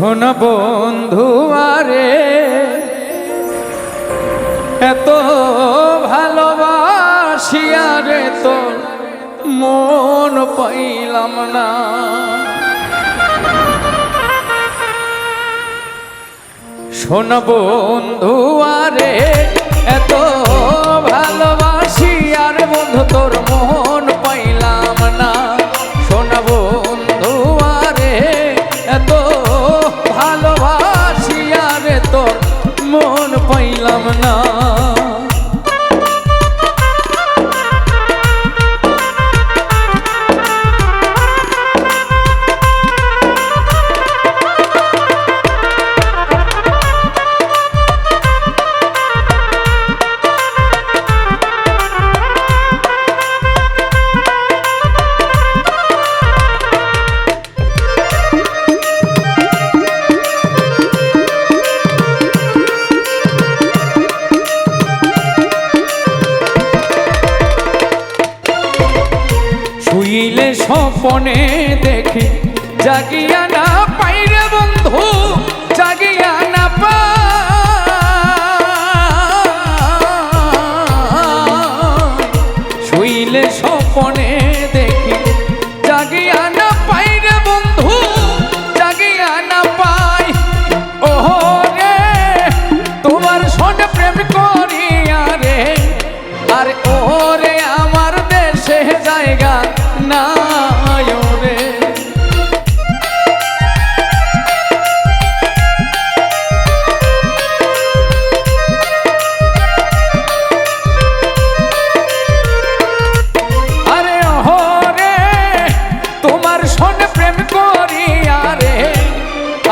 শোন বন্ধু, আরে, এত ভালোবাসিয়ারে তো মন পাইলাম না। শোন বন্ধু, আরে, এত ভালোবাসি, আর বন্ধু, তোর স্বপনে দেখি, জাগিয়া না পাইরে বন্ধু, জাগিয়া না পাই। শুইলে স্বপনে দেখি, জাগিয়া না পাইরে বন্ধু, জাগিয়া না পাই। ওহো রে, তোমার সঙ্গে প্রেম করিয়া রে, আর ওরে আমার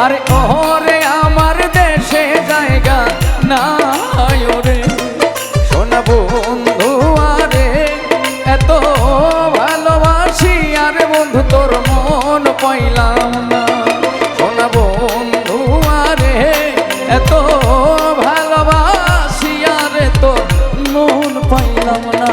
আরে ওরে আমার দেশে জায়গা নাই রে শোনা বন্ধু, আরে, এত ভালোবাসি, আরে বন্ধু, তোর মন পাইলাম না। শোনা বন্ধু, আরে, এত ভালোবাসি, আরে তোর মন পাইলাম না।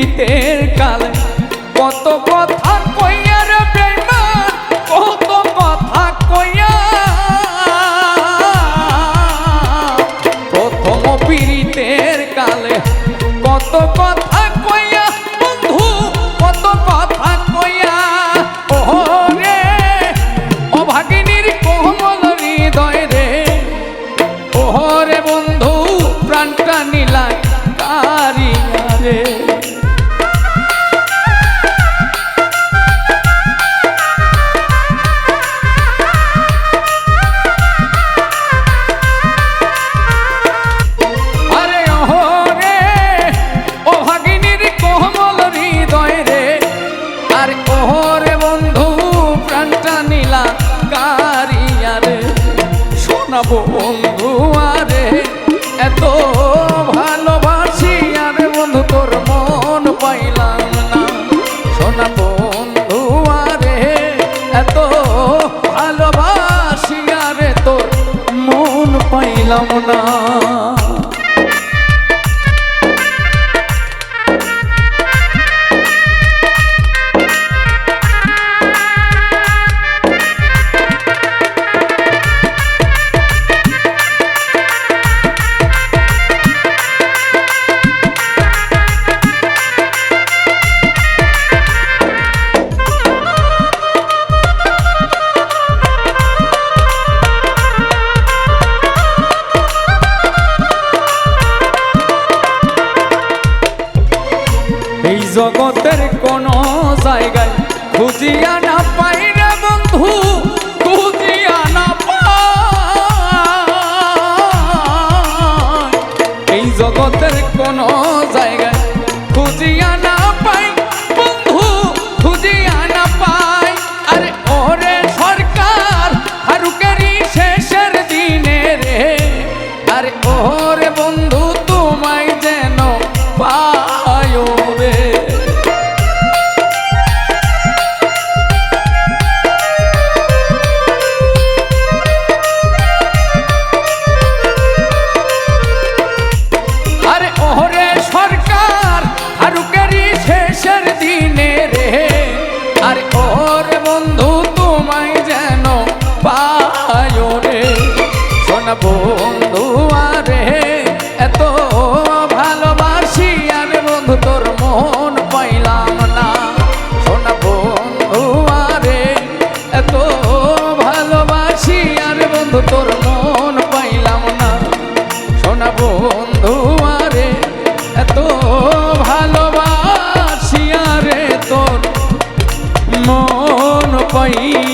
পীড়িতের কালে কত কথা কইয়া রে বেঈমান কত কথা কইয়া। প্রথম পীড়িতের কালে কত কথা কইয়া, বন্ধু, কত কথা কইয়া। ওহ রে অভাগিনীর কোমল হৃদয় রে। ওহরে বন্ধু, প্রাণটা নিলাই কারিয়া রে। শোনাবো বন্ধু আরে এত খুঁজিয়া না পাই রে বন্ধু, খুঁজিয়া না এই জগতের কোন জায়গায় খুঁজিয়া না পাই বন্ধু, খুঁজিয়া না পাই। আরে ওরে সরকার হারুকেরি শেষের দিনে রে। আরে ওরে বন্ধু এত ভালোবাসি আরে বন্ধু, তোর মন পাইলাম না। সোনা বন্ধু আরে এত ভালোবাসি আরে বন্ধু, তোর মন পাইলাম না। সোনা বন্ধু আরে এত ভালোবাসি আরে তোর মন না